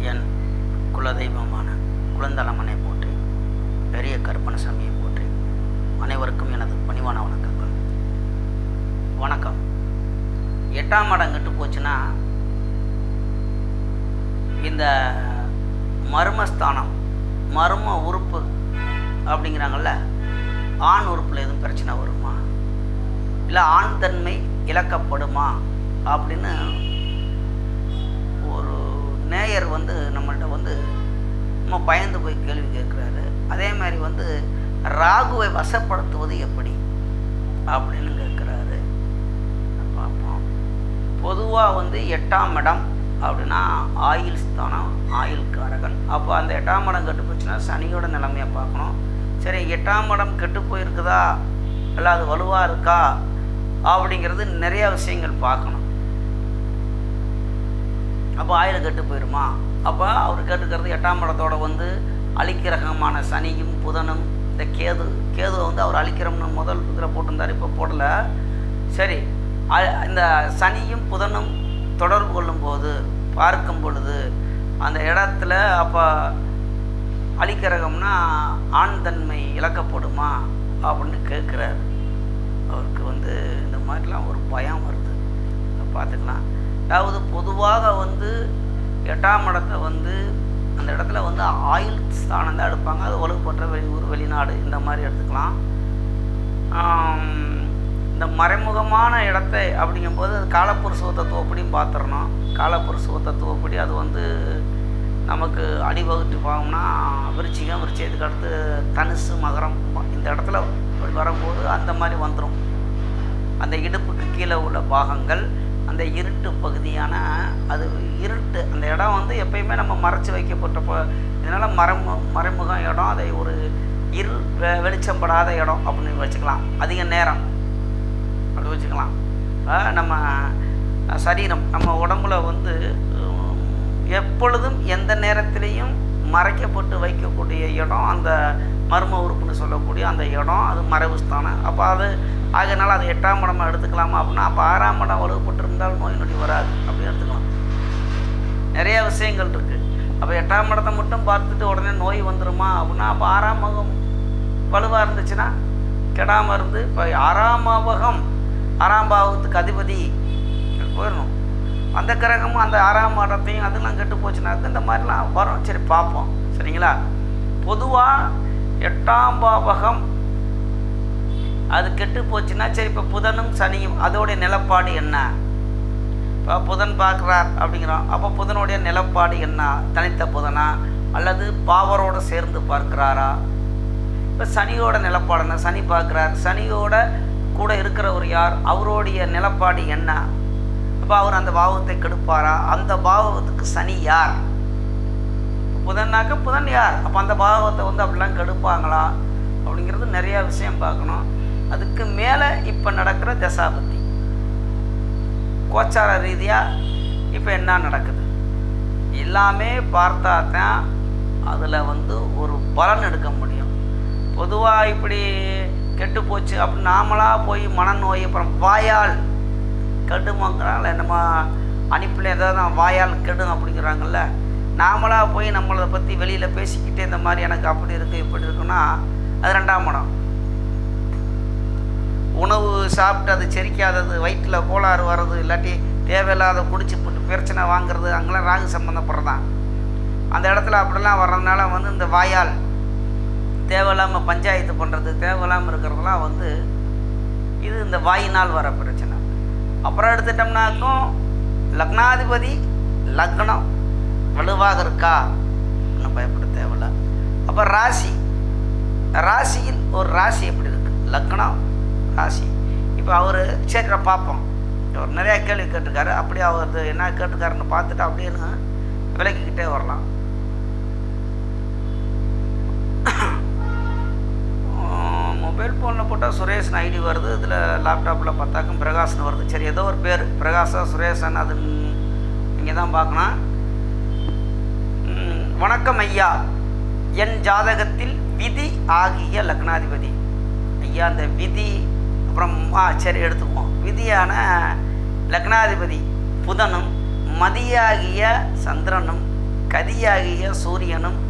என் குலதெய்வமான குழந்தளமனை போற்றி பெரிய கருப்பணசாமியை போற்றி அனைவருக்கும் எனது பணிவான வணக்கங்கள். வணக்கம். எட்டாம் மடங்கிட்டு போச்சுன்னா இந்த மர்மஸ்தானம் மர்ம உறுப்பு அப்படிங்கிறாங்கல்ல ஆண் உறுப்பில் எதுவும் பிரச்சனை வருமா? இல்லை ஆண் தன்மை இழக்கப்படுமா? அப்படின்னு ஒரு நேயர் வந்து நம்மள்கிட்ட வந்து நம்ம பயந்து போய் கேள்வி கேட்குறாரு. அதே மாதிரி வந்து ராகுவை வசப்படுத்துவது எப்படி அப்படின்னு கேட்குறாரு. பார்ப்போம். பொதுவாக வந்து எட்டாம் இடம் அப்படின்னா ஆயில் ஸ்தானம் ஆயில் காரகன் அப்போ அந்த எட்டாம் இடம் கெட்டு போச்சுன்னா சனியோட நிலைமையை பார்க்கணும். சரி எட்டாம் இடம் கெட்டு போயிருக்குதா? இல்லை அது வலுவாக இருக்கா? அப்படிங்கிறது நிறையா விஷயங்கள் பார்க்கணும். அப்போ ஆயில் கெட்டு போயிடுமா அப்போ அவர் கேட்டுக்கிறது எட்டாம் இடத்தோட வந்து அழிக்கிரகமான சனியும் புதனும் இந்த கேது கேதுவை வந்து அவர் அழிக்கிறோம்னு முதல் இதில் போட்டிருந்தார் இப்போ போடல. சரி அ- இந்த சனியும் புதனும் தொடர்பு கொள்ளும்போது பார்க்கும் பொழுது அந்த இடத்துல அப்போ அழிக்கிரகம்னா ஆண் தன்மை இழக்கப்படுமா அப்படின்னு கேட்குறாரு. அவருக்கு வந்து இந்த மாதிரிலாம் ஒரு பயம் வருது. பார்த்துக்கலாம். அதாவது பொதுவாக வந்து எட்டாம் இடத்தை வந்து அந்த இடத்துல வந்து ஆயுள் ஸ்தானம் தான் எடுப்பாங்க. அது வலுப்பற்ற வெளியூர் வெளிநாடு இந்த மாதிரி எடுத்துக்கலாம். இந்த மறைமுகமான இடத்தை அப்படிங்கும்போது அது காலப்புருஷ தத்துவப்படியும் பார்த்துடணும். காலப்புருஷ தத்துவப்படி அது வந்து நமக்கு அடிவகுத்து பார்த்தோம்னா விருச்சிகம் விருச்சியத்துக்கு அடுத்து தனுசு மகரம் இந்த இடத்துல அப்படி வரும்போது அந்த மாதிரி வந்துடும் அந்த இடுப்புக்கு கீழே உள்ள பாகங்கள் அந்த இருட்டு பகுதியான அது இருட்டு அந்த இடம் வந்து எப்பயுமே நம்ம மறைச்சி வைக்கப்பட்டப்போ இதனால் மறைமு மறைமுகம் இடம் அதை ஒரு இருள் வெ- வெளிச்சம் படாத இடம் அப்படின்னு வச்சுக்கலாம். அதிக நேரம் அப்படி வச்சுக்கலாம். நம்ம சரீரம் நம்ம உடம்புல வந்து எப்பொழுதும் எந்த நேரத்திலையும் மறைக்கப்பட்டு வைக்கக்கூடிய இடம் அந்த மர்ம உறுப்புன்னு சொல்லக்கூடிய அந்த இடம் அது மறைவு ஸ்தானம். அப்போ அது ஆகினால அது எட்டாம் இடமா எடுத்துக்கலாமா அப்படின்னா அப்போ ஆறாம் இடம் வலுவப்பட்டிருந்தால் நோய் நொடி வராது அப்படின்னு எடுத்துக்கலாம். நிறைய விஷயங்கள் இருக்குது அப்போ எட்டாம் இடத்தை மட்டும் பார்த்துட்டு உடனே நோய் வந்துருமா அப்படின்னா அப்போ ஆறாம் பாகம் வலுவாக இருந்துச்சுன்னா கெடாமல் இருந்து இப்போ ஆறாம் பாவகம் ஆறாம் பாவகத்துக்கு அதிபதி போயிடணும். அந்த கிரகமும் அந்த ஆறாம் இடத்தையும் அதெல்லாம் கெட்டு போச்சுனாக்க இந்த மாதிரிலாம் வரும். சரி பார்ப்போம். சரிங்களா? பொதுவாக எட்டாம் பாவகம் அது கெட்டு போச்சுன்னா சரி இப்போ புதனும் சனியும் அதோடைய நிலப்பாடு என்ன? இப்போ புதன் பார்க்குறார் அப்படிங்கிறோம். அப்போ புதனுடைய நிலப்பாடு என்ன? தனித்த புதனா? அல்லது பாவரோடு சேர்ந்து பார்க்குறாரா? இப்போ சனியோட நிலப்பாடு என்ன? சனி பார்க்குறார். சனியோட கூட இருக்கிறவர் யார்? அவருடைய நிலப்பாடு என்ன? இப்போ அவர் அந்த பாவத்தை கெடுப்பாரா? அந்த பாவத்துக்கு சனி யார்? புதன்னாக்க புதன் யார்? அப்போ அந்த பாவத்தை வந்து அப்படிலாம் கெடுப்பாங்களா? அப்படிங்கிறது நிறையா விஷயம் பார்க்கணும். அதுக்கு மேலே இப்போ நடக்கிற தசாபத்தி கோச்சார ரீதியாக இப்போ என்ன நடக்குது? எல்லாமே பார்த்தா தான் அதில் வந்து ஒரு பலன் எடுக்க முடியும். பொதுவாக இப்படி கெட்டு போச்சு அப்படின்னு நாமளாக போய் மனநோய் அப்புறம் வாயால் கெடுமாங்கிறாங்களே என்னமோ அனுப்பில் ஏதாவது வாயால் கெடும் அப்படிங்கிறாங்கல்ல. நாமளாக போய் நம்மளை பற்றி வெளியில் பேசிக்கிட்டு இந்த மாதிரி எனக்கு அப்படி இருக்குது இப்படி இருக்குன்னா அது ரெண்டாம் இடம் உணவு சாப்பிட்டு அது செரிக்காதது வயிற்றில் கோளாறு வர்றது இல்லாட்டி தேவையில்லாத குடிச்சு போட்டு பிரச்சனை வாங்குறது அங்கெல்லாம் ராகு சம்மந்தப்படுறதான் அந்த இடத்துல அப்படிலாம் வர்றதுனால வந்து இந்த வாயால் தேவையில்லாமல் பஞ்சாயத்து பண்ணுறது தேவையில்லாமல் இருக்கிறதெல்லாம் வந்து இது இந்த வாயினால் வர பிரச்சனை. அப்புறம் எடுத்துட்டோம்னாக்கும் லக்னாதிபதி லக்னம் வலுவாக இருக்கா? இன்னும் பயப்பட தேவையில்ல. அப்போ ராசி. ராசியில் ஒரு ராசி எப்படி இருக்குது லக்னம் ராசி. இப்போ அவர் சரி பார்ப்போம். அவர் நிறையா கேள்வி கேட்டிருக்காரு. அப்படியே அவர் என்ன கேட்டிருக்காருன்னு பார்த்துட்டு அப்படின்னு விலக்கிக்கிட்டே வரலாம். மொபைல் ஃபோனில் போட்டால் சுரேஷன் ஐடி வருது இதில் லேப்டாப்பில் பார்த்தாக்கும் பிரகாஷ்னு வருது. சரி ஏதோ ஒரு பேர். பிரகாஷா சுரேஷன் அது நீங்கள் தான் பார்க்கணும் வணக்கம் ஐயா. என் ஜாதகத்தில் விதி ஆகிய லக்னாதிபதி. ஐயா ஐயா அந்த விதி அப்புறம் ஆ சரி எடுத்துக்குவோம். விதியான லக்னாதிபதி புதனும் மதியாகிய சந்திரனும் கதியாகிய சூரியனும்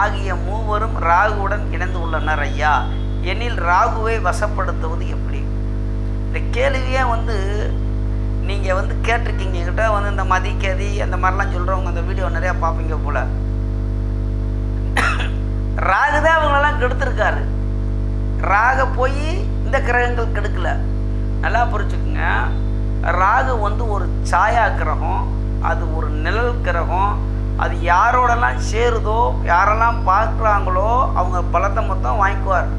ஆகிய மூவரும் ராகுவுடன் இணைந்து உள்ளனர் ஐயா. எனில் ராகுவை வசப்படுத்துவது எப்படி? இந்த கேள்வியே வந்து நீங்கள் வந்து கேட்டிருக்கீங்க. கிட்ட வந்து இந்த மதி அந்த மாதிரிலாம் சொல்கிறவங்க அந்த வீடியோ நிறையா பார்ப்பீங்க போல். ராகு தான் அவங்களெல்லாம் கெடுத்திருக்காரு. ராக போய் இந்த கிரகங்கள் கெடுக்கல. நல்லா புரிச்சுக்குங்க ராகு வந்து ஒரு சாயா கிரகம் அது ஒரு நிழல் கிரகம். அது யாரோடலாம் சேருதோ யாரெல்லாம் பார்க்குறாங்களோ அவங்க பலத்தை மொத்தம் வாங்கிக்குவார்.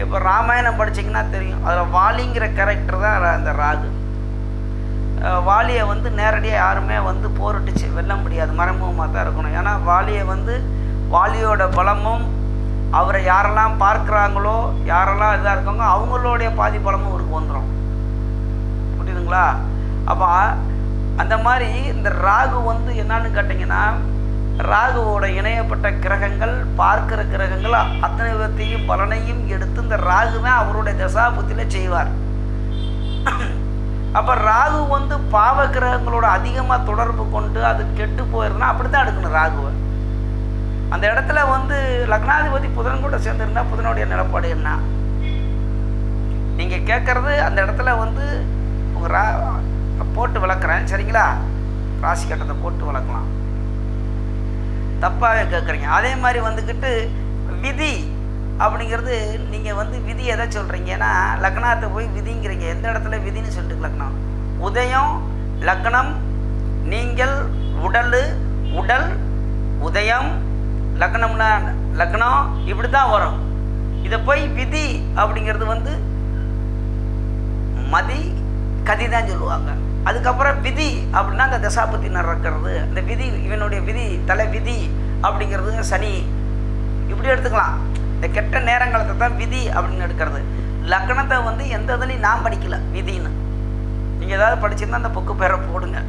இப்போ ராமாயணம் படிச்சிங்கன்னா தெரியும். அதில் வாலிங்கிற கேரக்டர் தான் அந்த ராகு. வாலியை வந்து நேரடியாக யாருமே வந்து போரிட்டுச்சு வெல்ல முடியாது மறைமுகமாக தான் இருக்கணும். ஏன்னா வாலியை வந்து வாலியோட பலமும் அவரை யாரெல்லாம் பார்க்குறாங்களோ யாரெல்லாம் இதாக இருக்காங்க அவங்களுடைய பாதி பலமும் அவருக்கு வந்துடும் புரியுதுங்களா? அப்போ அந்த மாதிரி இந்த ராகு வந்து என்னன்னு கேட்டிங்கன்னா ராகுவோட இணையப்பட்ட கிரகங்கள் பார்க்கிற கிரகங்கள் அத்தனை விதத்தையும் பலனையும் எடுத்து இந்த ராகு தான் அவருடைய தசாபுத்தியில் செய்வார். அப்போ ராகு வந்து பாவ கிரகங்களோட அதிகமாக தொடர்பு கொண்டு அது கெட்டு போயிருந்தா அப்படி தான் எடுக்கணும் ராகுவை. அந்த இடத்துல வந்து லக்னாதிபதி புதன் கூட சேர்ந்துருந்தா புதனுடைய நிலப்பாடு என்ன? நீங்கள் கேட்குறது அந்த இடத்துல வந்து உங்கள் ரா போட்டு வளர்க்குறேன் சரிங்களா? ராசி கட்டத்தை போட்டு வளர்க்கலாம் தப்பாகவே கேட்குறீங்க அதே மாதிரி வந்துக்கிட்டு விதி அப்படிங்கிறது நீங்கள் வந்து விதி எதை சொல்கிறீங்கன்னா லக்னத்தை போய் விதிங்கிறீங்க. எந்த இடத்துல விதின்னு சொல்லிட்டு லக்னம்? உதயம் லக்னம் நீங்கள் உடல் உடல் உதயம் லக்னம்னா லக்னம் இப்படி தான் வரும். இதை போய் விதி அப்படிங்கிறது வந்து மதி கதி தான் சொல்லுவாங்க. அதுக்கப்புறம் விதி அப்படின்னா அந்த தசாபதி நடக்கிறது. அந்த விதி இவனுடைய விதி தலை விதி அப்படிங்கிறது சனி. இப்படி எடுத்துக்கலாம். இந்த கெட்ட நேரங்களை தான் விதி அப்படின்னு எடுக்கிறது. லக்னத்தை வந்து எந்த இதுலையும் நான் படிக்கல விதின்னு. நீங்கள் ஏதாவது படிச்சிருந்தா அந்த புக்கு பேரை போடுங்க.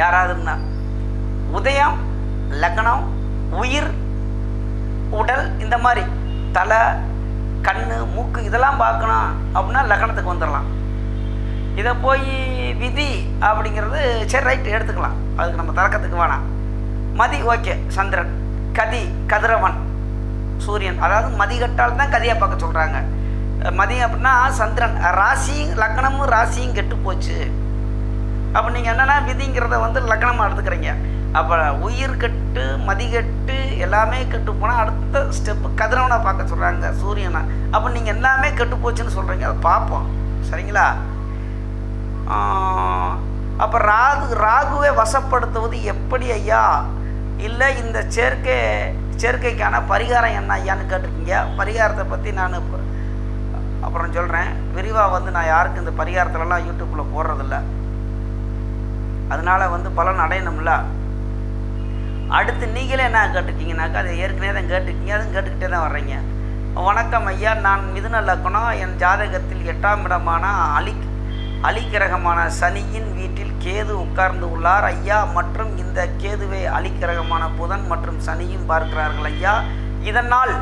யாராவதுன்னா உதயம் லக்னம் உயிர் உடல் இந்த மாதிரி. தலை கண் மூக்கு இதெல்லாம் பார்க்கணும் அப்படின்னா லக்னத்துக்கு வந்துடலாம். இதை போய் விதி அப்படிங்கிறது சரி ரைட் எடுத்துக்கலாம். அதுக்கு நம்ம தர்க்கத்துக்கு வேணாம். மதி ஓகே சந்திரன். கதி கதிரவன். சூரியன். அதாவது மதிகட்டால் தான் கதியை பார்க்க சொல்கிறாங்க மதி அப்படின்னா சந்திரன். ராசியும் லக்னமும் ராசியும் கெட்டு போச்சு. அப்போ நீங்கள் என்னென்னா விதிங்கிறத வந்து லக்னமாக எடுத்துக்கிறீங்க. அப்போ உயிர் கெட்டு மதிகெட்டு எல்லாமே கெட்டு போனால் அடுத்த ஸ்டெப்பு கதிரவனை பார்க்க சொல்கிறாங்க சூரியனை. அப்போ நீங்கள் எல்லாமே கெட்டு போச்சுன்னு சொல்கிறீங்க அதை பார்ப்போம். சரிங்களா? அப்போ ராகு ராகுவை வசப்படுத்துவது எப்படி ஐயா? இல்லை இந்த சேர்க்கை சேர்க்கைக்கான பரிகாரம் என்ன ஐயான்னு கேட்டிருக்கீங்க? பரிகாரத்தை பற்றி நான் அப்புறம் சொல்கிறேன் விரிவாக வந்து நான் யாருக்கும் இந்த பரிகாரத்துலலாம் யூடியூப்பில் போடுறதில்ல. அதனால் வந்து பலன் அடையணும்ல? அடுத்து நீங்களே என்ன கேட்டுக்கிங்கனாக்கா அதை ஏற்கனவே தான் கேட்டுக்கீங்க அதுவும் கேட்டுக்கிட்டே தான் வர்றீங்க. வணக்கம் ஐயா. நான் மிதுன லக்கணம் என் ஜாதகத்தில் எட்டாம் இடமான அலி அலிக்கிரகமான சனியின் வீட்டில் கேது உட்கார்ந்து உள்ளார். ஐயா மற்றும் இந்த கேதுவை அலிக்கிரகமான புதன் மற்றும் சனியும் பார்க்கிறார்கள் ஐயா. இதனால்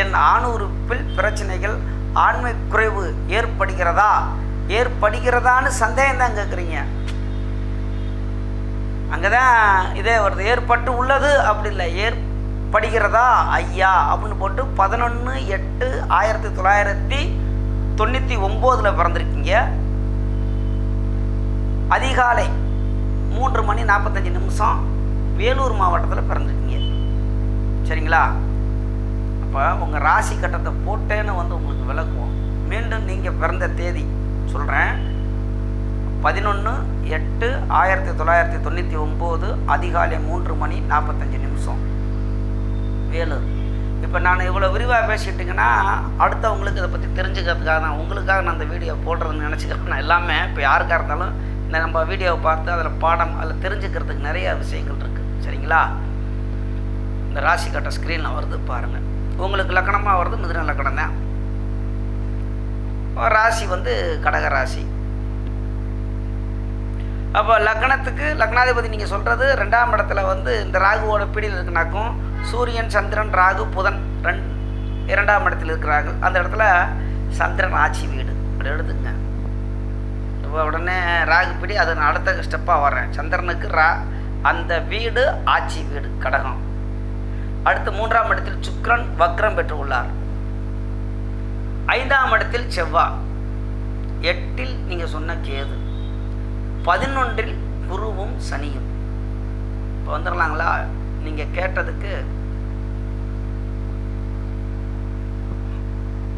என் ஆணுறுப்பில் பிரச்சனைகள் ஆண்மை குறைவு ஏற்படுகிறதா? ஏற்படுகிறதான்னு சந்தேகம் தான் கேட்குறீங்க. அங்கே தான் இதே வருது. ஏற்பட்டு உள்ளது அப்படி இல்லை. ஏற்படுகிறதா? ஐயா அப்படின்னு போட்டு பதினொன்று எட்டு ஆயிரத்தி தொள்ளாயிரத்தி தொண்ணூற்றி ஒம்போதில் பிறந்திருக்கீங்க. அதிகாலை மூன்று மணி நாற்பத்தஞ்சு நிமிஷம் வேலூர் மாவட்டத்தில் பிறந்திருக்கீங்க. சரிங்களா? அப்போ உங்கள் ராசி கட்டத்தை போட்டேன்னு வந்து உங்களுக்கு விளக்குவோம். மீண்டும் நீங்கள் பிறந்த தேதி சொல்கிறேன் பதினொன்று எட்டு ஆயிரத்தி தொள்ளாயிரத்தி தொண்ணூற்றி ஒம்பது அதிகாலை மூன்று மணி நாற்பத்தஞ்சு நிமிஷம். வேலூர். இப்போ நான் இவ்வளோ விரிவாக பேசிட்டிங்கன்னா அடுத்தவங்களுக்கு இதை பற்றி தெரிஞ்சுக்கிறதுக்காக தான் உங்களுக்காக நான் அந்த வீடியோ போடுறதுன்னு நினச்சிக்கிறேன். நான் எல்லாமே இப்போ யாருக்காக இருந்தாலும் நம்ம வீடியோவை பார்த்து அதில் பாடம் அதில் தெரிஞ்சுக்கிறதுக்கு நிறைய விஷயங்கள் இருக்குது சரிங்களா? இந்த ராசி கட்ட ஸ்க்ரீனில் வருது பாருங்கள் உங்களுக்கு லக்கணமாக வருது மிதுன லக்கணம் தான். ராசி வந்து கடக ராசி. அப்போ லக்னத்துக்கு லக்னாதிபதி நீங்கள் சொல்கிறது ரெண்டாம் இடத்துல வந்து இந்த ராகுவோட பிடியில் இருக்குனாக்கும் சூரியன் சந்திரன் ராகு புதன் ரெண் இரண்டாம் இடத்தில் இருக்கிறார்கள். அந்த இடத்துல சந்திரன் ஆட்சி வீடு. இப்படி எடுத்துங்க உடனே ராகுப்படி அது நான் அடுத்த ஸ்டெப்பாக வர்றேன். சந்திரனுக்கு ரா அந்த வீடு ஆட்சி வீடு கடகம். அடுத்து மூன்றாம் இடத்தில் சுக்ரன் வக்ரம் பெற்று உள்ளார் ஐந்தாம் இடத்தில் செவ்வாய் எட்டில் நீங்கள் சொன்ன கேது. பதினொன்றில் குருவும் சனியும். இப்போ வந்துடலாங்களா நீங்கள் கேட்டதுக்கு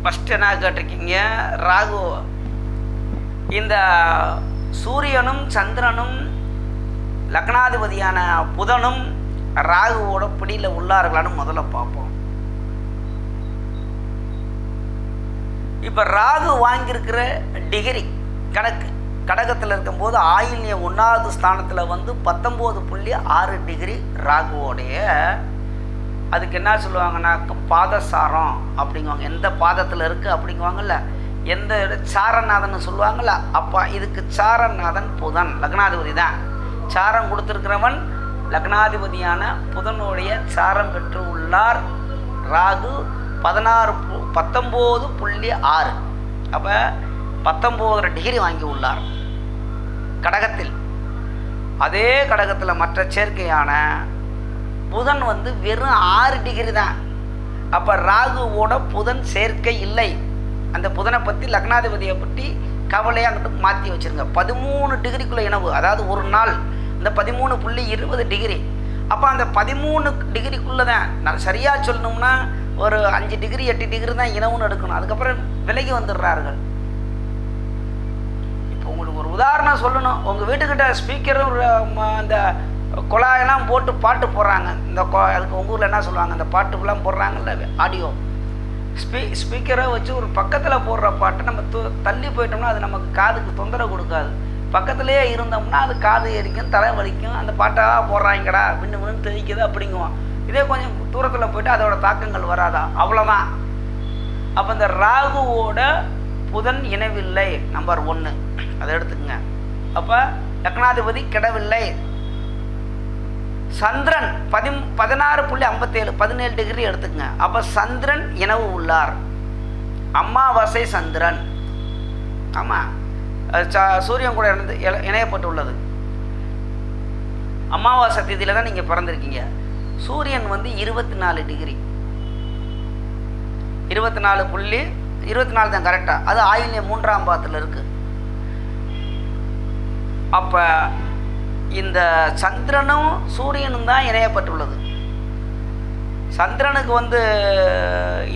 ஃபஸ்ட் என்ன கேட்டிருக்கீங்க? ராகு இந்த சூரியனும் சந்திரனும் லக்னாதிபதியான புதனும் ராகுவோட பிடியில் உள்ளார்களான்னு முதல்ல பார்ப்போம். இப்போ ராகு வாங்கியிருக்கிற டிகிரி கணக்கு கடகத்தில் இருக்கும்போது ஆயில்ய ஒன்றாவது ஸ்தானத்தில் வந்து பத்தொம்போது புள்ளி ஆறு டிகிரி ராகுவோடைய அதுக்கு என்ன சொல்லுவாங்கன்னா பாதசாரம் அப்படிங்குவாங்க. எந்த பாதத்தில் இருக்குது அப்படிங்குவாங்கல்ல எந்த சாரநாதன் சொல்லுவாங்களா அப்பா இதுக்கு சாரநாதன் புதன் லக்னாதிபதி தான். சாரம் கொடுத்துருக்கிறவன் லக்னாதிபதியான புதனுடைய சாரம் பெற்று உள்ளார். ராகு பதினாறு பு- பத்தொம்போது புள்ளி ஆறு. அப்போ பத்தொம்போதரை டிகிரி வாங்கி உள்ளார். கடகத்தில். அதே கடகத்தில் மற்ற சேர்க்கையான புதன் வந்து வெறும் ஆறு டிகிரி தான். அப்போ ராகுவோட புதன் சேர்க்கை இல்லை. அந்த புதனை பற்றி லக்னாதிபதியை பற்றி கவலையை அங்கிட்டு மாற்றி வச்சுருங்க. பதிமூணு டிகிரிக்குள்ளே இனவு அதாவது ஒரு நாள். இந்த பதிமூணு புள்ளி இருபது டிகிரி. அப்போ அந்த பதிமூணு டிகிரிக்குள்ளே தான் நான் சரியாக சொல்லணும்னா ஒரு அஞ்சு டிகிரி எட்டு டிகிரி தான் இனவுன்னு எடுக்கணும். அதுக்கப்புறம் விலகி வந்துடுறார்கள். இப்போ உங்களுக்கு ஒரு உதாரணம் சொல்லணும். உங்கள் வீட்டுக்கிட்ட ஸ்பீக்கரும் அந்த குழாயெல்லாம் போட்டு பாட்டு போடுறாங்க. இந்த அதுக்கு உங்கள் ஊரில் என்ன சொல்லுவாங்க? அந்த பாட்டுக்கெல்லாம் போடுறாங்கல்ல ஆடியோ ஸ்பீ ஸ்பீக்கரை வச்சு ஒரு பக்கத்தில் போடுற பாட்டை நம்ம து தள்ளி போயிட்டோம்னா அது நமக்கு காதுக்கு தொந்தரவு கொடுக்காது. பக்கத்துலேயே இருந்தோம்னா அது காது எரிக்கும் தலை வலிக்கும் அந்த பாட்டாக போடுறாங்கடா விண்ணு விண்ணு தெளிக்குது அப்படிங்குவோம் இதே கொஞ்சம் தூரத்தில் போயிட்டு அதோட தாக்கங்கள் வராதா? அவ்வளோதான் அப்போ இந்த ராகுவோட புதன் இணைவில்லை நம்பர் ஒன்று அதை எடுத்துக்கங்க. அப்போ லக்னாதிபதி கிடவில்லை. சந்திரன் பதி பதினாறு புள்ளி ஐம்பத்தேழு பதினேழு டிகிரி எடுத்துக்கங்க. அப்போ சந்திரன் இனவு உள்ளார். அமாவாசை சந்திரன். ஆமாம் சூரியன் கூட இணைந்து இணையப்பட்டுள்ளது. அமாவாசை திதியில் தான் நீங்கள் பிறந்திருக்கீங்க. சூரியன் வந்து இருபத்தி நாலு டிகிரி. இருபத்தி நாலு புள்ளி இருபத்தி நாலு தான் கரெக்டாக அது ஆயில்யம் மூன்றாம் பாதத்தில் இருக்குது அப்போ இந்த சந்திரனும் சூரியனும் தான் இணையப்பட்டுள்ளது. சந்திரனுக்கு வந்து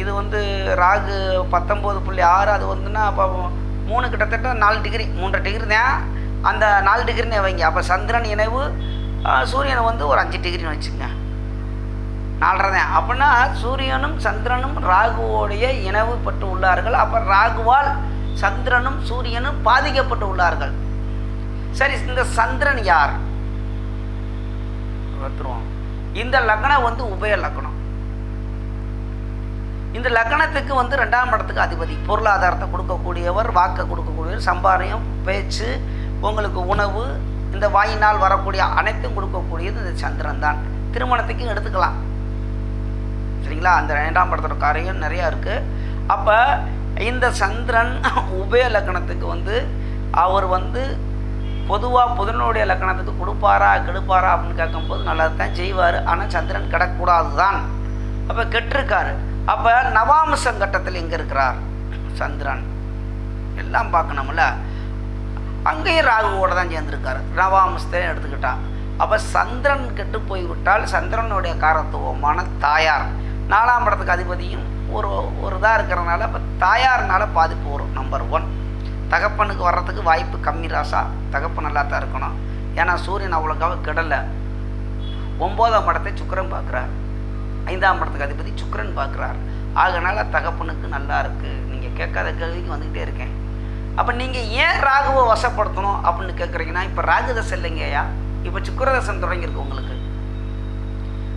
இது வந்து ராகு பத்தொம்போது புள்ளி ஆறு அது வந்துன்னா அப்போ மூணு கிட்டத்தட்ட நாலு டிகிரி மூன்றரை டிகிரி தான் அந்த நாலு டிகிரினே வைங்க. அப்போ சந்திரன் இணைவு சூரியனை வந்து ஒரு அஞ்சு டிகிரின்னு வச்சுங்க. நாலரை தான். அப்படின்னா சூரியனும் சந்திரனும் ராகுவோடைய இணைவுப்பட்டு உள்ளார்கள். அப்போ ராகுவால் சந்திரனும் சூரியனும் பாதிக்கப்பட்டு உள்ளார்கள். சரி இந்த சந்திரன் யார்? வந்துடுவோம் இந்த லக்னம் வந்து உபய லக்னம். இந்த லக்னத்துக்கு வந்து ரெண்டாம் இடத்துக்கு அதிபதி. பொருளாதாரத்தை கொடுக்கக்கூடியவர் வாக்கை கொடுக்கக்கூடியவர் சம்பாரியம் பேச்சு உங்களுக்கு உணவு இந்த வாயினால் வரக்கூடிய அனைத்தும் கொடுக்கக்கூடியது இந்த சந்திரன் தான். திருமணத்துக்கும் எடுத்துக்கலாம். சரிங்களா? அந்த ரெண்டாம் படத்தோட காரியம் நிறையா இருக்குது அப்போ இந்த சந்திரன் உபய லக்னத்துக்கு வந்து அவர் வந்து பொதுவாக புதனுடைய லக்கணத்துக்கு கொடுப்பாரா கெடுப்பாரா அப்படின்னு கேட்கும்போது நல்லா தான் செய்வார். ஆனால் சந்திரன் கிடக்கூடாது தான் அப்போ கெட்டிருக்காரு. அப்போ நவாம்சம் கட்டத்தில் இங்கே இருக்கிறார்? சந்திரன். எல்லாம் பார்க்கணும்ல. அங்கேயும் ராகுவோட தான் சேர்ந்துருக்காரு. நவாம்சத்தை எடுத்துக்கிட்டான். அப்போ சந்திரன் கெட்டு போய்விட்டால் சந்திரனுடைய காரத்துவமான தாயார். நாலாம் படத்துக்கு அதிபதியும் ஒரு ஒரு இதாக இருக்கிறனால இப்போ தாயார்னால பாதிப்பு வரும் நம்பர் ஒன் தகப்பனுக்கு வர்றதுக்கு வாய்ப்பு கம்மி ராசா தகப்பன் நல்லா தான் இருக்கணும். ஏன்னா சூரியன் அவ்வளோக்காக கெடலை. ஒம்போதாம் படத்தை சுக்கரன் பார்க்குறார். ஐந்தாம் படத்துக்கு அதிபதி சுக்கரன் பார்க்குறார். ஆகனால தகப்பனுக்கு நல்லா இருக்குது நீங்கள் கேட்காத கேள்விக்கு வந்துக்கிட்டே இருக்கேன். அப்போ நீங்கள் ஏன் ராகுவை வசப்படுத்தணும் அப்படின்னு கேட்குறீங்கன்னா இப்போ ராகுதசை இல்லைங்கய்யா இப்போ சுக்கிரதசன் தொடங்கியிருக்கு உங்களுக்கு.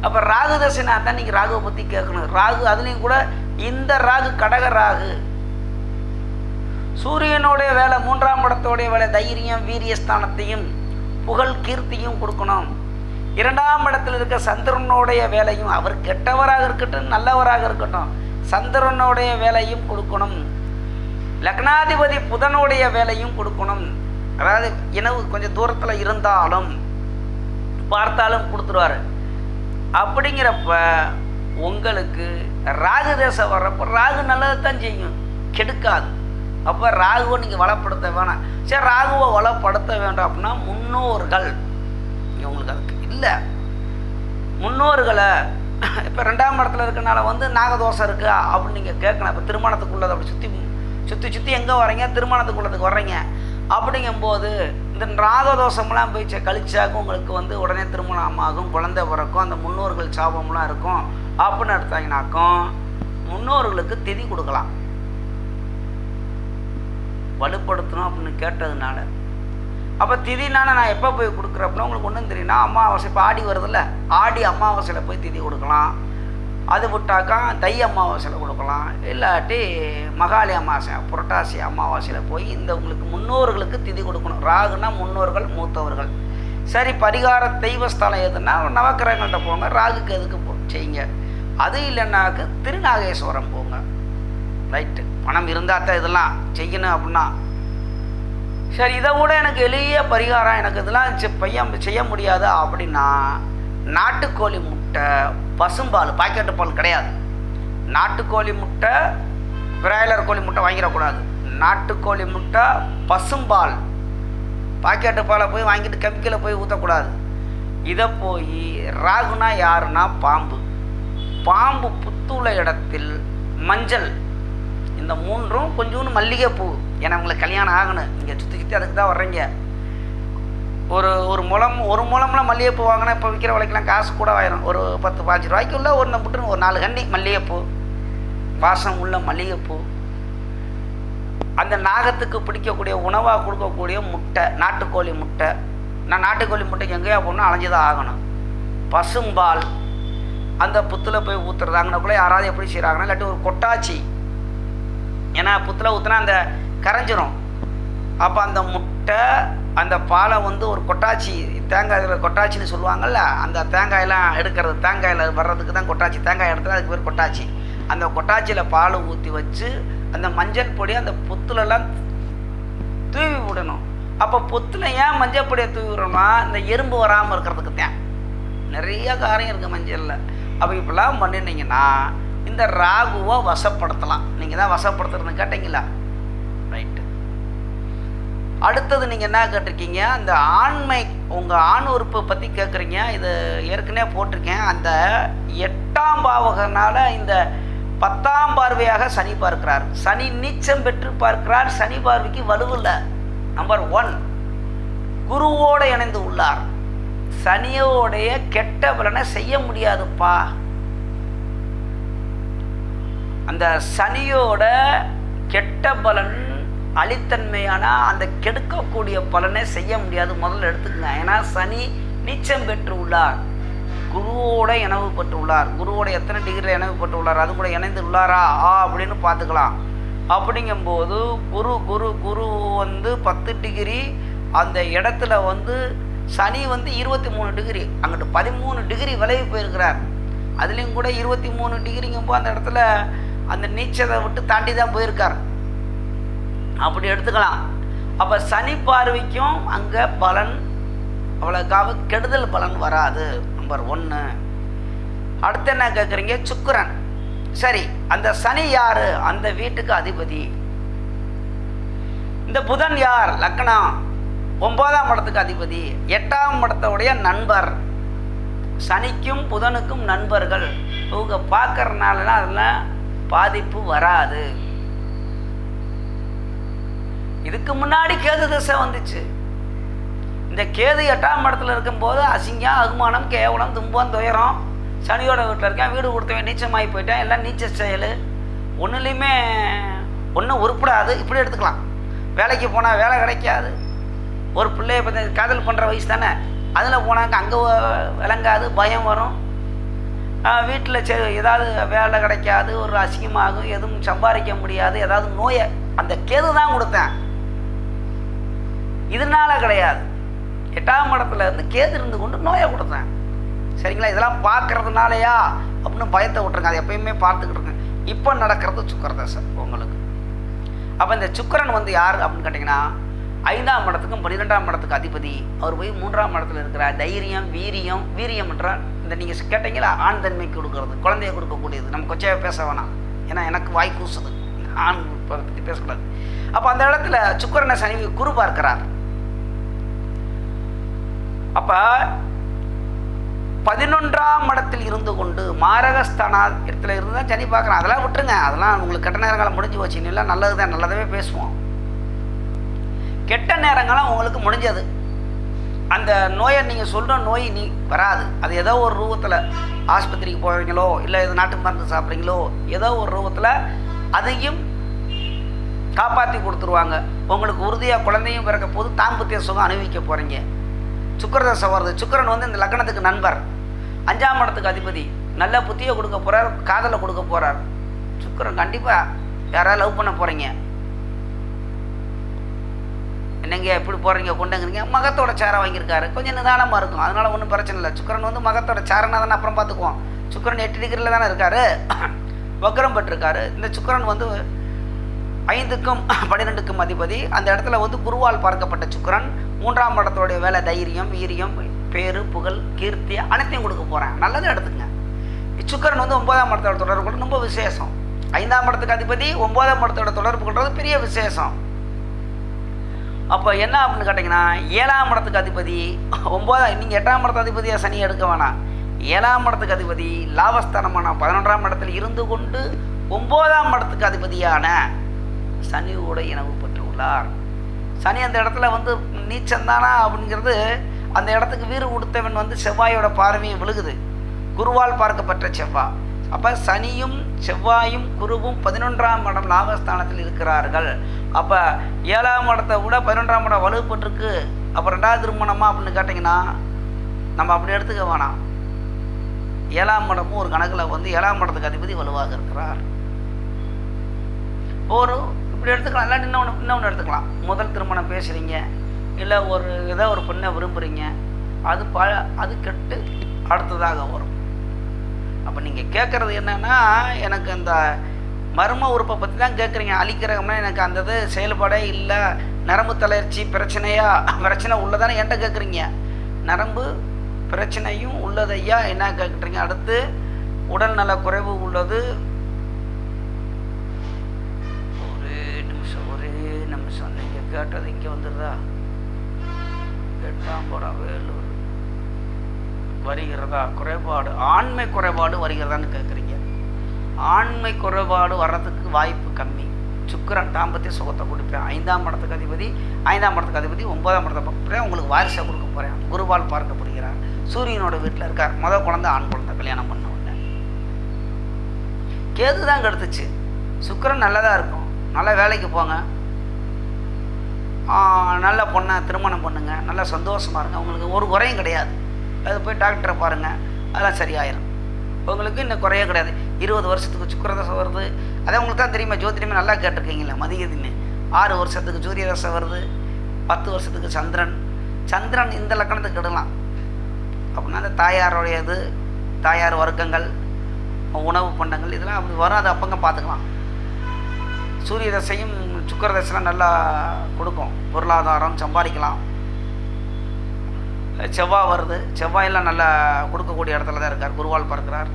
அப்போ ராகுதசைனா தான் நீங்கள் ராகுவை பற்றி கேட்கணும். ராகு அதுலேயும் கூட இந்த ராகு கடக ராகு. சூரியனுடைய வேலை மூன்றாம் இடத்தோடைய வேலை தைரியம் வீரியஸ்தானத்தையும் புகழ் கீர்த்தியும் கொடுக்கணும். இரண்டாம் இடத்தில் இருக்க சந்திரனுடைய வேலையும் அவர் கெட்டவராக இருக்கட்டும் நல்லவராக இருக்கட்டும் சந்திரனுடைய வேலையும் கொடுக்கணும். லக்னாதிபதி புதனுடைய வேலையும் கொடுக்கணும். அதாவது இனவு கொஞ்சம் தூரத்தில் இருந்தாலும் பார்த்தாலும் கொடுத்துருவாரு. அப்படிங்கிறப்ப உங்களுக்கு ராகு தேசம் வர்றப்போ ராகு நல்லது தான் செய்யும். கெடுக்காது. அப்போ ராகுவை நீங்கள் வளப்படுத்த வேணாம். சரி ராகுவை வளப்படுத்த வேண்டாம் அப்படின்னா முன்னோர்கள். இவங்களுக்கு உங்களுக்கு அதுக்கு இல்லை. முன்னோர்களை இப்போ ரெண்டாம் இடத்துல இருக்கனால வந்து நாகதோஷம் இருக்கா அப்படின்னு நீங்கள் கேட்கணும். இப்போ திருமணத்துக்குள்ளது அப்படி சுற்றி சுற்றி சுற்றி எங்கே வரீங்க திருமணத்துக்குள்ளதுக்கு வர்றீங்க. அப்படிங்கும்போது இந்த நாகதோஷம்லாம் போய் கழிச்சாக்கும் உங்களுக்கு வந்து உடனே திருமணம் ஆகும் குழந்தை பிறக்கும் அந்த முன்னோர்கள் சாபம்லாம் இருக்கும் அப்படின்னு எடுத்தாங்கனாக்கும் முன்னோர்களுக்கு திதி கொடுக்கலாம். வலுப்படுத்தணும் அப்படின்னு கேட்டதுனால. அப்போ திதினால நான் எப்போ போய் கொடுக்குறேன் அப்படின்னா உங்களுக்கு ஒன்றும் தெரியும்னா அமாவாசை இப்போ ஆடி வருதுல்ல. ஆடி அமாவாசையில் போய் திதி கொடுக்கலாம். அது விட்டாக்கா தை அமாவாசையில் கொடுக்கலாம். இல்லாட்டி மகாலி அமாவாசை புரட்டாசி அமாவாசையில் போய் இந்த உங்களுக்கு முன்னோர்களுக்கு திதி கொடுக்கணும். ராகுனா முன்னோர்கள் மூத்தவர்கள். சரி பரிகார தெய்வ ஸ்தலம் எதுன்னா நவக்கிரகங்கள்ட்ட போங்க ராகுக்கு எதுக்கு போ செய்யுங்க. அது இல்லைன்னாக்கு திருநாகேஸ்வரம் போங்க. ரைட்டு. பணம் இருந்தால் தான் இதெல்லாம் செய்யணும் அப்படின்னா. சரி இதை விட எனக்கு எளிய பரிகாரம் எனக்கு இதெல்லாம் செ- பைய செய்ய முடியாது அப்படின்னா நாட்டுக்கோழி முட்டை பசும்பால் பாக்கெட்டு பால் கிடையாது. நாட்டுக்கோழி முட்டை பிராய்லர் கோழி முட்டை வாங்கிடக்கூடாது. நாட்டுக்கோழி முட்டை பசும்பால் பாக்கெட்டு பாலை போய் வாங்கிட்டு கெமிக்கலை போய் ஊற்றக்கூடாது இதை போய் ராகுனா யாருன்னா பாம்பு. பாம்பு புத்துள்ள இடத்தில் மஞ்சள். இந்த மூன்றும் கொஞ்சோண்டு மல்லிகைப்பூ. ஏன்னா உங்களுக்கு கல்யாணம் ஆகணும். இங்கே சுற்றி சுற்றி அதுக்கு தான் வர்றீங்க. ஒரு ஒரு முளம் ஒரு முளம்லாம் மல்லிகைப்பூ வாங்கினா இப்போ விற்கிற விலைக்கெல்லாம் காசு கூட ஆயிரும். ஒரு பத்து பாஞ்சு ரூபாய்க்குள்ள ஒரு நம்பிட்டு ஒரு நாலு கண்ணி மல்லிகைப்பூ. வாசம் உள்ள மல்லிகைப்பூ. அந்த நாகத்துக்கு பிடிக்கக்கூடிய உணவாக கொடுக்கக்கூடிய முட்டை நாட்டுக்கோழி முட்டை. நான் நாட்டுக்கோழி முட்டைக்கு எங்கேயா போகணும் அலைஞ்சு தான் ஆகணும். பசும்பால். அந்த புத்தில் போய் ஊற்றுறதாங்கனக்குள்ளே யாராவது எப்படி செய்கிறாங்கன்னா இல்லாட்டி ஒரு கொட்டாச்சி. ஏன்னா புத்தில் ஊற்றுனா அந்த கரைஞ்சிரும். அப்போ அந்த முட்டை அந்த பாலை வந்து ஒரு கொட்டாச்சி தேங்காயில் கொட்டாச்சின்னு சொல்லுவாங்கள்ல அந்த தேங்காயெல்லாம் எடுக்கிறது தேங்காயில் வர்றதுக்கு தான் கொட்டாச்சி. தேங்காய் எடுத்தால் அதுக்கு பேர் கொட்டாச்சி. அந்த கொட்டாச்சியில் பால் ஊற்றி வச்சு அந்த மஞ்சள் பொடி அந்த புத்துலலாம் தூவி விடணும். அப்போ புத்தில் ஏன் மஞ்சள் பொடியை தூவி விடணும்னா இந்த எறும்பு வராமல் இருக்கிறதுக்கு தான். நிறைய காரியம் இருக்குது மஞ்சளில். அப்போ இப்படிலாம் பண்ணினீங்கன்னா இந்த ராகுவை வசப்படுத்தலாம். நீங்கள் தான் வசப்படுத்துறதுன்னு கேட்டீங்களா ரைட்டு அடுத்தது நீங்கள் என்ன கேட்டிருக்கீங்க? இந்த ஆண்மை உங்கள் ஆண் உறுப்பை பற்றி கேட்குறீங்க இது ஏற்கனவே போட்டிருக்கேன். அந்த எட்டாம் பாவகனால இந்த பத்தாம் பார்வையாக சனி பார்க்கிறார். சனி நீச்சம் பெற்று பார்க்கிறார். சனி பார்வைக்கு வலுவில்லை நம்பர் ஒன் குருவோடு இணைந்து உள்ளார். சனியோடைய கெட்ட பலனை செய்ய முடியாதுப்பா. அந்த சனியோட கெட்ட பலன் அழித்தன்மையான அந்த கெடுக்கக்கூடிய பலனை செய்ய முடியாது. முதல்ல எடுத்துக்கங்க. ஏன்னா சனி நீச்சம் பெற்று உள்ளார் குருவோட இணவு பெற்று உள்ளார் குருவோட எத்தனை டிகிரியில் இணவு பெற்று உள்ளார் அது கூட இணைந்து உள்ளாரா ஆ அப்படின்னு பார்த்துக்கலாம். அப்படிங்கும்போது குரு குரு குரு வந்து பத்து டிகிரி அந்த இடத்துல வந்து சனி வந்து இருபத்தி மூணு டிகிரி அங்கிட்டு பதிமூணு டிகிரி விலகி போயிருக்கிறார். அதுலேயும் கூட இருபத்தி மூணு டிகிரிங்கும்போது அந்த இடத்துல அந்த நீச்சலை விட்டு தாண்டி தான் போயிருக்கார். அப்படி எடுத்துக்கலாம். அப்போ சனி பார்வைக்கும் அங்கே பலன் அவ்வளோக்காக கெடுதல் பலன் வராது. நம்பர் ஒன்று அடுத்து என்ன கேட்குறீங்க சுக்கரன். சரி அந்த சனி யார்? அந்த வீட்டுக்கு அதிபதி. இந்த புதன் யார்? லக்னம் ஒன்பதாம் இடத்துக்கு அதிபதி. எட்டாம் இடத்தோடைய நண்பர். சனிக்கும் புதனுக்கும் நண்பர்கள். இவங்க பார்க்கறனாலலாம் அதெல்லாம் பாதிப்பு வராது. இதுக்கு முன்னாடி கேது திசை வந்துச்சு. இந்த கேது எட்டாம் இடத்துல இருக்கும்போது அசிங்கம் அகுமானம் கேவலம் துன்பம் துயரம் சனியோட வீட்டில் இருக்கேன் வீடு கொடுத்தவன் நீச்சமாகி போயிட்டேன் எல்லாம் நீச்ச செயல். ஒன்றுலையுமே ஒன்றும் உருப்படாது. இப்படி எடுத்துக்கலாம். வேலைக்கு போனால் வேலை கிடைக்காது. ஒரு பிள்ளைய பற்றி காதல் பண்ணுற வயசு தானே. அதில் போனாக்க அங்கே விளங்காது பயம் வரும். வீட்டில் செ ஏதாவது வேலை கிடைக்காது ஒரு அசிங்கமாகும் எதுவும் சம்பாதிக்க முடியாது ஏதாவது நோயை அந்த கேது தான் கொடுத்தேன். இதனால கிடையாது. எட்டாம் இடத்துல இருந்து கேது இருந்து கொண்டு நோயை கொடுத்தேன். சரிங்களா? இதெல்லாம் பார்க்கறதுனாலயா? அப்படின்னு பயத்தை விட்டுருங்க. அதை எப்பயுமே பார்த்துக்கிட்டு இருக்கேன் இப்போ நடக்கிறது சுக்கரதசை உங்களுக்கு. அப்போ இந்த சுக்கிரன் வந்து யார் அப்படின்னு கேட்டிங்கன்னா ஐந்தாம் இடத்துக்கும் பன்னிரெண்டாம் இடத்துக்கு அதிபதி. அவர் போய் மூன்றாம் இடத்துல இருக்கிறார். தைரியம் வீரியம் வீரியம் என்றால் இந்த நீங்கள் கேட்டீங்களா? ஆண் தன்மைக்கு கொடுக்கறது குழந்தைய கொடுக்கக்கூடியது. நம்ம கொச்சையாக பேச வேணாம். ஏன்னா எனக்கு வாய் கூசுது. ஆண் பற்றி பேசக்கூடாது. அப்போ அந்த இடத்துல சுக்கரனை சனி குரு பார்க்கிறார். அப்போ பதினொன்றாம் இடத்தில் இருந்து கொண்டு மாரகஸ்தானா இடத்துல இருந்து தான் சனி பார்க்குறான் அதெல்லாம் விட்டுருங்க. அதெல்லாம் உங்களுக்கு கெட்ட நேரங்களை முடிஞ்சு வச்சுன்னு இல்லை நல்லது தான் நல்லதாகவே பேசுவோம். கெட்ட நேரங்களும் உங்களுக்கு முடிஞ்சது. அந்த நோயை நீங்கள் சொல்கிற நோய் நீ வராது. அது ஏதோ ஒரு ரூபத்தில் ஆஸ்பத்திரிக்கு போகிறீங்களோ இல்லை எது நாட்டு மருந்து சாப்பிட்றீங்களோ ஏதோ ஒரு ரூபத்தில் அதையும் காப்பாற்றி கொடுத்துருவாங்க. உங்களுக்கு உறுதியாக குழந்தையும் பிறக்க போது தாம்பத்திய சுகம் அனுபவிக்க போகிறீங்க சுக்கரதசை வருது. சுக்கரன் வந்து இந்த லக்னத்துக்கு நண்பர். அஞ்சாம் இடத்துக்கு அதிபதி. நல்ல புத்தியை கொடுக்க போகிறார் காதலை கொடுக்க போகிறார் சுக்கரன் கண்டிப்பாக யாராவது லவ் பண்ண போகிறீங்க என்னங்க எப்படி போகிறீங்க கொண்டுங்கிறீங்க? மகத்தோட சேரை வாங்கியிருக்காரு. கொஞ்சம் நிதானமாக இருக்கும். அதனால் ஒன்றும் பிரச்சனை இல்லை. சுக்கரன் வந்து மகத்தோட சேரனா தானே அப்புறம் பார்த்துக்குவோம் சுக்கரன் எட்டு டிகிரியில் தானே இருக்காரு. வக்ரம் பெற்றிருக்காரு. இந்த சுக்கரன் வந்து ஐந்துக்கும் பன்னிரெண்டுக்கும் அதிபதி. அந்த இடத்துல வந்து குருவால் பார்க்கப்பட்ட சுக்கரன் மூன்றாம் இடத்தோடைய வேலை தைரியம் வீரியம் பேரு புகழ் கீர்த்தி அனைத்தையும் கொடுக்க போகிறேன் நல்லதை எடுத்துக்கங்க சுக்கரன் வந்து ஒன்பதாம் இடத்தோட தொடர்பு கொண்டு ரொம்ப விசேஷம். ஐந்தாம் படத்துக்கு அதிபதி ஒன்பதாம் படத்தோட தொடர்பு கொள்வது பெரிய விசேஷம். அப்போ என்ன அப்படின்னு கேட்டிங்கன்னா ஏழாம் இடத்துக்கு அதிபதி ஒம்போதாம் நீங்கள் எட்டாம் இடத்து அதிபதியாக சனி எடுக்க வேணாம். ஏழாம் இடத்துக்கு அதிபதி லாபஸ்தானமான பதினொன்றாம் இடத்தில் இருந்து கொண்டு ஒம்போதாம் இடத்துக்கு அதிபதியான சனியோட இனவு பெற்றுள்ளார். சனி அந்த இடத்துல வந்து நீச்சந்தானா அப்படிங்கிறது அந்த இடத்துக்கு வீறு கொடுத்தவன் வந்து செவ்வாயோட பார்வையும் விழுகுது. குருவால் பார்க்கப்பட்ட செவ்வாய் அப்போ சனியும் செவ்வாயும் குருவும் பதினொன்றாம் இடம் லாபஸ்தானத்தில் இருக்கிறார்கள். அப்போ ஏழாம் இடத்தை விட பதினொன்றாம் இடம் வலுப்பட்டிருக்கு. அப்போ ரெண்டாவது திருமணமா அப்படின்னு கேட்டிங்கன்னா நம்ம அப்படி எடுத்துக்க வேணாம். ஏழாம் இடமும் ஒரு கணக்கில் வந்து ஏழாம் இடத்துக்கு அதிபதி வலுவாக இருக்கிறார். ஒரு இப்படி எடுத்துக்கலாம். இல்லாட்டி இன்னொன்று இன்னொன்று எடுத்துக்கலாம். முதல் திருமணம் பேசுகிறீங்க இல்லை ஒரு ஏதோ ஒரு பெண்ணை விரும்புகிறீங்க அது ப அது கெட்டு அடுத்ததாக வரும். அப்போ நீங்கள் கேட்குறது என்னென்னா எனக்கு இந்த மர்ம உறுப்பை பற்றி தான் கேட்குறீங்க அழிக்கிறோம்னா எனக்கு அந்த இது செயல்பாடே இல்லை. நரம்பு தளர்ச்சி பிரச்சனையா? பிரச்சனை உள்ளதானே என்கிட்ட கேட்குறீங்க நரம்பு பிரச்சனையும் உள்ளதையா? என்ன கேட்குறீங்க அடுத்து உடல்நல குறைவு உள்ளது. ஒரே நிமிஷம் ஒரே நிமிஷம். நீங்கள் கேட்டது இங்கே வந்துடுதா? கேட்டான் படம் வேலூர். வருகிறதா? குறைபாடு. ஆண்மை குறைபாடு வருகிறதான்னு கேட்குறீங்க ஆண்மை குறைபாடு வர்றதுக்கு வாய்ப்பு கம்மி. சுக்கிரன் தாம்பத்திய சுகத்தை கொடுப்பேன். ஐந்தாம் இடத்துக்கு அதிபதி ஐந்தாம் இடத்துக்கு அதிபதி ஒன்பதாம் இடத்தை பார்க்குறேன் உங்களுக்கு வாரிசை கொடுக்க போகிறேன் குருவால் பார்க்கப்படுகிறார் சூரியனோட வீட்டில் இருக்கார். முதல் குழந்தை ஆண் குழந்தை கல்யாணம் பண்ண உடனே. கேது தான் கெடுத்துச்சு சுக்கரன் நல்லதாக இருக்கும். நல்லா வேலைக்கு போங்க. நல்ல பொண்ணை திருமணம் பண்ணுங்க. நல்லா சந்தோஷமாக இருங்க. உங்களுக்கு ஒரு குறையும் கிடையாது. அது போய் டாக்டரை பாருங்கள் அதெல்லாம் சரியாயிடும் உங்களுக்கு இன்னும் குறைய கிடையாது. இருபது வருஷத்துக்கு சுக்கரதசை வருது. அதே உங்களுக்கு தான் தெரியுமா ஜோதிடமே நல்லா கேட்டிருக்கீங்களா மதியதுன்னு ஆறு வருஷத்துக்கு சூரிய தசை வருது பத்து வருஷத்துக்கு சந்திரன். சந்திரன் இந்த லக்கணத்துக்கு கெடலாம் அப்படின்னா அந்த தாயாருடைய இது தாயார் வர்க்கங்கள் உணவு பண்டங்கள் இதெல்லாம் அப்படி வரும் அது அப்பங்க பார்த்துக்கலாம். சூரிய தசையும் சுக்கர தசைலாம் நல்லா கொடுக்கும். பொருளாதாரம் சம்பாதிக்கலாம். செவ்வாய் வருது. செவ்வாயெல்லாம் நல்லா கொடுக்கக்கூடிய இடத்துல தான் இருக்கார். குருவால் பறக்கிறார்.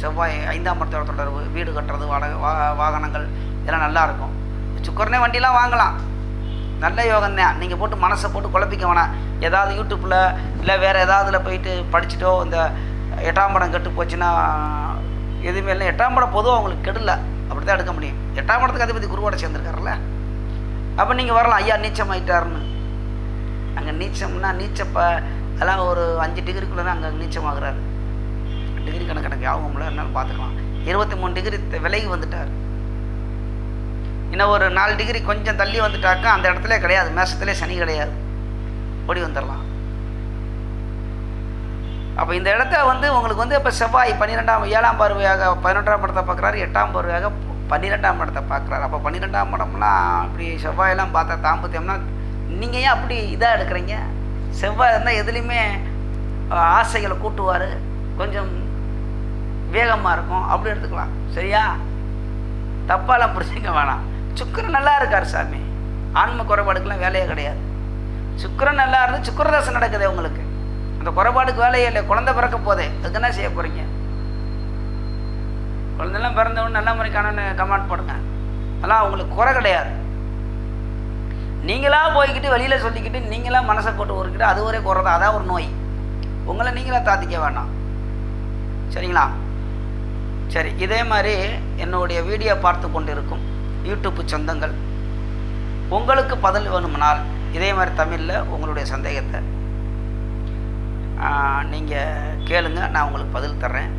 செவ்வாய் ஐந்தாம் இடத்தோட தொடர்பு வீடு கட்டுறது வாடகை வா வாகனங்கள் இதெல்லாம் நல்லா இருக்கும். சுக்கரனே வண்டிலாம் வாங்கலாம். நல்ல யோகம் தான். நீங்கள் போட்டு மனசை போட்டு குழப்பிக்க வேணாம். ஏதாவது யூடியூப்பில் இல்லை வேறு ஏதாவதுல போயிட்டு படிச்சுட்டோ இந்த எட்டாம் படம் கெட்டு போச்சுன்னா எதுவுமே இல்லை. எட்டாம் படம் பொதுவாக அவங்களுக்கு கெடல. அப்படி தான் எடுக்க முடியும். எட்டாம் படத்துக்கு அதிபதி குருவோட சேர்ந்துருக்காருல்ல. அப்போ நீங்கள் வரலாம். ஐயா நீச்சம் ஆயிட்டாருன்னு அங்கே நீச்சம்னா நீச்சப்ப அதெல்லாம் ஒரு அஞ்சு டிகிரிக்குள்ளே தான் அங்கே நீச்சமாகிறார். டிகிரி கணக்கணக்கு ஆகும்ல என்னால் பார்த்துக்கலாம் இருபத்தி மூணு டிகிரி விலகி வந்துட்டார். இன்னும் ஒரு நாலு டிகிரி கொஞ்சம் தள்ளி வந்துட்டாக்கா அந்த இடத்துல கிடையாது. மேசத்துலேயே சனி கிடையாது. ஓடி வந்துடலாம் அப்போ இந்த இடத்த வந்து உங்களுக்கு வந்து இப்போ செவ்வாய் பன்னிரெண்டாம் ஏழாம் பார்வையாக பதினெட்டாம் படத்தை பார்க்குறாரு எட்டாம் பார்வையாக பன்னிரெண்டாம் படத்தை பார்க்குறாரு அப்போ பன்னிரெண்டாம் இடம்னா இப்படி செவ்வாயெல்லாம் பார்த்தா தாம்பத்தியம்னா நீங்கள் ஏன் அப்படி இதாக எடுக்கிறீங்க? செவ்வாய் இருந்தால் எதுலேயுமே ஆசைகளை கூட்டுவார். கொஞ்சம் வேகமாக இருக்கும். அப்படி எடுத்துக்கலாம். சரியா? தப்பாலாம் பிடிச்சிங்க வேணாம். சுக்கரன் நல்லா இருக்கார் சாமி. ஆன்ம குறைபாடுக்கெல்லாம் வேலையே கிடையாது. சுக்கரன் நல்லா இருந்து சுக்கரதாசம் நடக்குது உங்களுக்கு. அந்த குறைபாடுக்கு வேலையே இல்லை குழந்தை பிறக்க போதே. அதுக்கு என்ன செய்ய போகிறீங்க குழந்தைலாம் பிறந்தவொன்னு நல்ல முறைக்கான கமெண்ட் போடுங்க. அதெல்லாம் அவங்களுக்கு குறை கிடையாது. நீங்களாக போய்கிட்டு வெளியில் சொல்லிக்கிட்டு நீங்களா மனசை போட்டு ஒருக்கிட்டு அது ஒரே குறை தான் அதான் ஒரு நோய். உங்களை நீங்களாக தாத்திக்க வேண்டாம் சரிங்களா? சரி இதே மாதிரி என்னுடைய வீடியோ பார்த்து கொண்டிருக்கும் யூடியூப் சொந்தங்கள். உங்களுக்கு பதில் வேணும்னால் இதே மாதிரி தமிழில் உங்களுடைய சந்தேகத்தை நீங்கள் கேளுங்க நான் உங்களுக்கு பதில் தர்றேன்.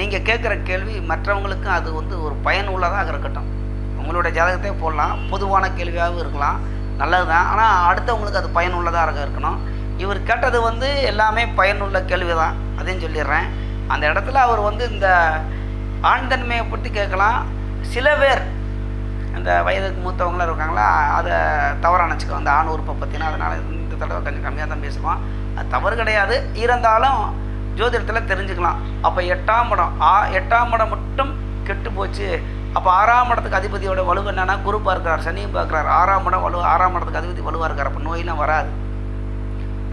நீங்கள் கேட்குற கேள்வி மற்றவங்களுக்கும் அது வந்து ஒரு பயனுள்ளதாக இருக்கட்டும். உங்களுடைய ஜாதகத்தை போடலாம். பொதுவான கேள்வியாகவும் இருக்கலாம். நல்லது தான் ஆனால் அடுத்தவங்களுக்கு அது பயனுள்ளதாக இருக்க இருக்கணும். இவர் கேட்டது வந்து எல்லாமே பயனுள்ள கேள்வி தான் அதையும் சொல்லிடுறேன். அந்த இடத்துல அவர் வந்து இந்த ஆண்தன்மையை பற்றி கேட்கலாம். சில பேர் அந்த வயதுக்கு மூத்தவங்களாம் இருக்காங்களா அதை தவறாக நினச்சிக்கோ அந்த ஆண் உறுப்பை பற்றினா அதனால் இந்த தடவை கொஞ்சம் கம்மியாக தான் பேசுவோம் அது தவறு கிடையாது. இருந்தாலும் ஜோதிடத்தில் தெரிஞ்சுக்கலாம். அப்போ எட்டாம் இடம். ஆ எட்டாம் இடம் மட்டும் கெட்டு போச்சு. அப்போ ஆறாம் இடத்துக்கு அதிபதியோட வலுவு என்னன்னா குரு பார்க்கிறார் சனியும் பார்க்குறார். ஆறாம் இடம் வலு ஆறாம் இடத்துக்கு அதிபதி வலுவாக இருக்கார். அப்போ நோயெல்லாம் வராது.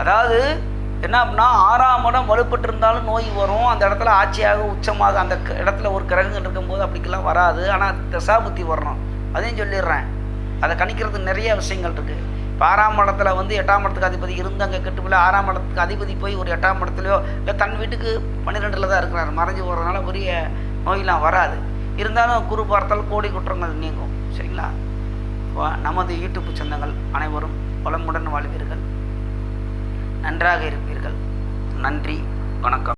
அதாவது என்ன அப்படின்னா ஆறாம் இடம் வலுப்பட்டு இருந்தாலும் நோய் வரும். அந்த இடத்துல ஆட்சியாக உச்சமாக அந்த இடத்துல ஒரு கிரகங்கள் இருக்கும்போது அப்படிக்கெல்லாம் வராது. ஆனால் தசாபுத்தி வரணும். அதையும் சொல்லிடுறேன். அதை கணிக்கிறதுக்கு நிறைய விஷயங்கள் இருக்குது இப்போ ஆறாம் இடத்துல வந்து எட்டாம் இடத்துக்கு அதிபதி இருந்து அங்கே கெட்டுப்பில்ல ஆறாம் இடத்துக்கு அதிபதி போய் ஒரு எட்டாம் இடத்துலையோ இல்லை தன் வீட்டுக்கு பன்னிரெண்டில் தான் இருக்கிறார். மறைஞ்சு போகிறதுனால பெரிய நோயெல்லாம் வராது. இருந்தாலும் குரு பார்த்தால் கோடி குற்றங்கள் நீங்கும் சரிங்களா? நமது யூடியூப் சொந்தங்கள் அனைவரும் வளமுடன் வாழ்வீர்கள். நன்றாக இருப்பீர்கள். நன்றி வணக்கம்.